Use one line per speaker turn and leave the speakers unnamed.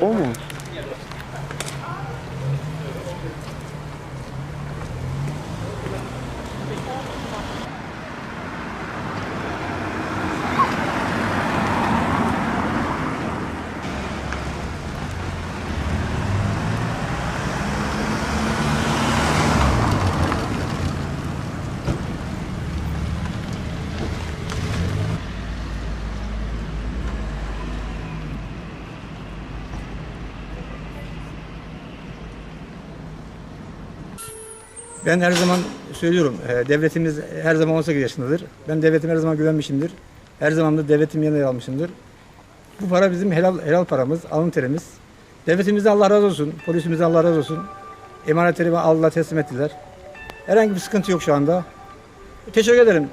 Almost.
Ben her zaman söylüyorum, e, devletimiz her zaman 18 yaşındadır. Ben devletime her zaman güvenmişimdir. Her zaman da devletim yanına yer almışımdır. Bu para bizim helal, helal paramız, alın terimiz. Devletimizden Allah razı olsun, polisimizden Allah razı olsun. Emanetlerimi aldılar, teslim ettiler. Herhangi bir sıkıntı yok şu anda. Teşekkür ederim.